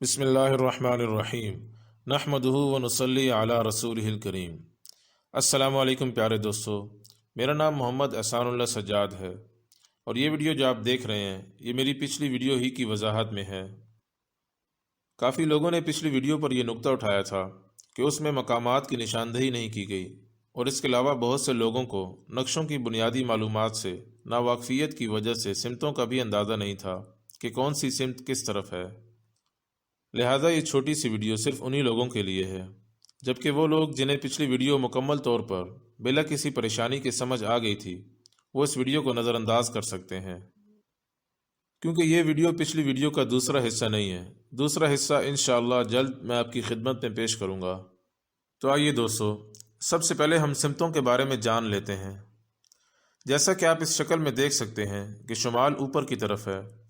बसमीम नहमदहू व नसली अला रसूल करीम। असलकम प्यारे दोस्तों, मेरा नाम मोहम्मद एहसानुल्लाह सज्जाद है और ये वीडियो जो आप देख रहे हैं, ये मेरी पिछली वीडियो ही की वजाहत में है। काफ़ी लोगों ने पिछली वीडियो पर यह नुकता उठाया था कि उसमें मकामात की निशानदही नहीं की गई और इसके अलावा बहुत से लोगों को नक्शों की बुनियादी मालूम से, नावाकफियत की वजह से सिमतों का भी अंदाज़ा नहीं था कि कौन सी सिमत किस तरफ़ है। लिहाजा ये छोटी सी वीडियो सिर्फ़ उन्हीं लोगों के लिए है, जबकि वो लोग जिन्हें पिछली वीडियो मुकम्मल तौर पर बिला किसी परेशानी के समझ आ गई थी, वो इस वीडियो को नज़रअंदाज कर सकते हैं। क्योंकि ये वीडियो पिछली वीडियो का दूसरा हिस्सा नहीं है। दूसरा हिस्सा इन जल्द मैं आपकी खिदमत में पेश करूँगा। तो आइए दोस्तों, सबसे पहले हम सिमतों के बारे में जान लेते हैं। जैसा कि आप इस शक्ल में देख सकते हैं कि शुमाल ऊपर की तरफ़ है।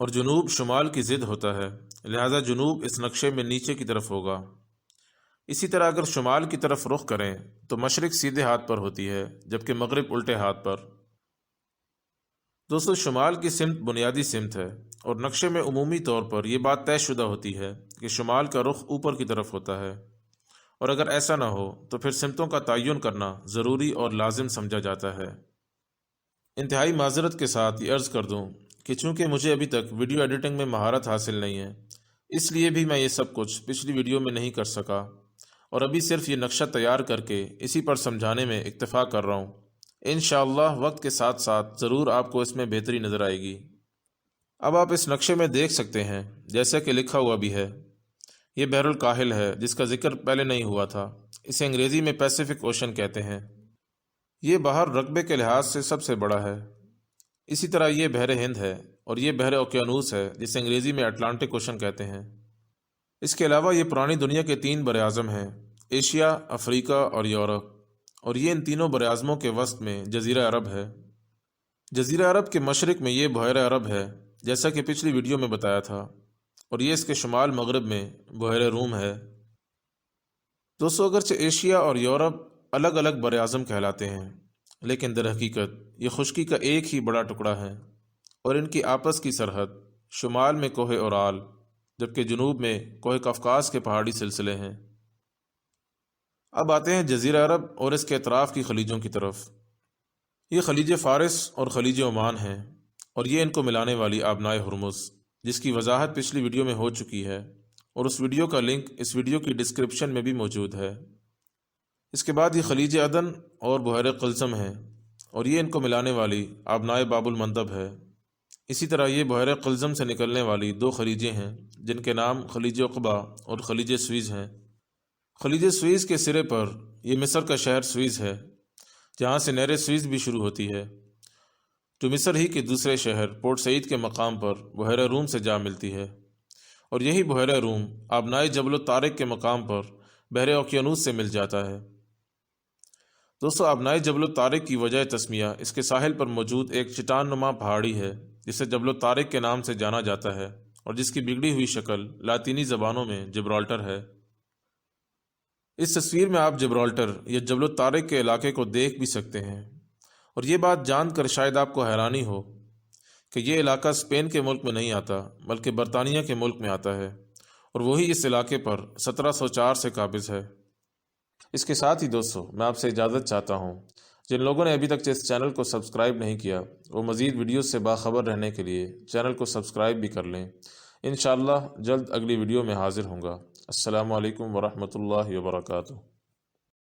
और जुनूब शुमाल की ज़िद होता है, लिहाजा जुनूब इस नक्शे में नीचे की तरफ़ होगा। इसी तरह अगर शुमाल की तरफ़ रुख करें तो मशरक सीधे हाथ पर होती है, जबकि मगरब उल्टे हाथ पर। दोस्तों, शुमाल की सिमत बुनियादी सिमत है, और नक्शे में अमूमी तौर पर यह बात तयशुदा होती है कि शुमाल का रुख ऊपर की तरफ़ होता है। और अगर ऐसा ना हो तो फिर सिमतों का तयन करना ज़रूरी और लाजिम समझा जाता है। इंतहाई माजरत के साथ ये अर्ज़ कर दूँ कि चूँकि मुझे अभी तक वीडियो एडिटिंग में महारत हासिल नहीं है, इसलिए भी मैं ये सब कुछ पिछली वीडियो में नहीं कर सका। और अभी सिर्फ़ ये नक्शा तैयार करके इसी पर समझाने में इतफ़ा कर रहा हूँ। इन वक्त के साथ साथ ज़रूर आपको इसमें बेहतरी नज़र आएगी। अब आप इस नक्शे में देख सकते हैं, जैसा कि लिखा हुआ भी है। ये बहरुल काहिल है, जिसका ज़िक्र पहले नहीं हुआ था। इसे अंग्रेज़ी में पैसिफिक ओशन कहते हैं। ये बाहर रकबे के लिहाज से सबसे बड़ा है। इसी तरह ये बहर हिंद है और ये बहर ओकेनूस है, जिसे अंग्रेज़ी में अटलांटिक ओशन कहते हैं। इसके अलावा ये पुरानी दुनिया के तीन बर अज़म हैं, एशिया, अफ्रीका और यूरोप। और ये इन तीनों बर अज़मों के वस्त में जजीरा अरब है। जजीरा अरब के मशरक़ में ये बहर अरब है, जैसा कि पिछली वीडियो में बताया था। और ये इसके शुमाल मगरब में बहर रूम है। दोस्तों, अगरचे एशिया और यूरोप अलग अलग बर अज़म कहलाते हैं। लेकिन दर हकीकत, ये खुशकी का एक ही बड़ा टुकड़ा है और इनकी आपस की सरहद शुमाल में कोह और आल, जबकि जनूब में कोह कफकास के पहाड़ी सिलसिले हैं। अब आते हैं जजीरा अरब और इसके अतराफ़ की खलीजों की तरफ़। ये खलीज फ़ारस और खलीज ओमान हैं और ये इनको मिलाने वाली आबनाए हरमुस, जिसकी वजाहत पिछली वीडियो में हो चुकी है और उस वीडियो का लिंक इस वीडियो की डिस्क्रिप्शन में भी मौजूद है। इसके बाद ये खलीज अदन और बहर कलसम है, और ये इनको मिलाने वाली आबनाए बाबुल मंदब है। इसी तरह ये बहर कलजम से निकलने वाली दो खलीजें हैं, जिनके नाम खलीज अकबा और खलीज स्वीज़ हैं। खलीज स्वीज़ के सिरे पर यह मिस्र का शहर स्वीज़ है, जहाँ से नहर स्वीज़ भी शुरू होती है। जो मिस्र ही के दूसरे शहर पोर्ट सईद के मकाम पर बहर रूम से जा मिलती है, और यही बहर रूम आबनाए जबल तारक के मकाम पर बहर ओकियानूस से मिल जाता है। दोस्तों आबनाई जबल तारिक की वजह तस्मिया, इसके साहिल पर मौजूद एक चटान नुमा पहाड़ी है, जिसे जबल तारिक के नाम से जाना जाता है, और जिसकी बिगड़ी हुई शक्ल लातीनी ज़बानों में जब्राल्टर है। इस तस्वीर में आप जब्राल्टर या जबल तारिक के इलाके को देख भी सकते हैं, और ये बात जानकर शायद आपको हैरानी हो कि ये इलाका स्पेन के मुल्क में नहीं आता, बल्कि बरतानिया के मुल्क में आता है, और वही इस इलाके पर 1704 से काबिज है। इसके साथ ही दोस्तों, मैं आपसे इजाज़त चाहता हूँ। जिन लोगों ने अभी तक इस चैनल को सब्सक्राइब नहीं किया, वो मज़ीद वीडियो से बाखबर रहने के लिए चैनल को सब्सक्राइब भी कर लें। इन जल्द अगली वीडियो में हाज़िर होंगे अल्लाम वरहमल वर्का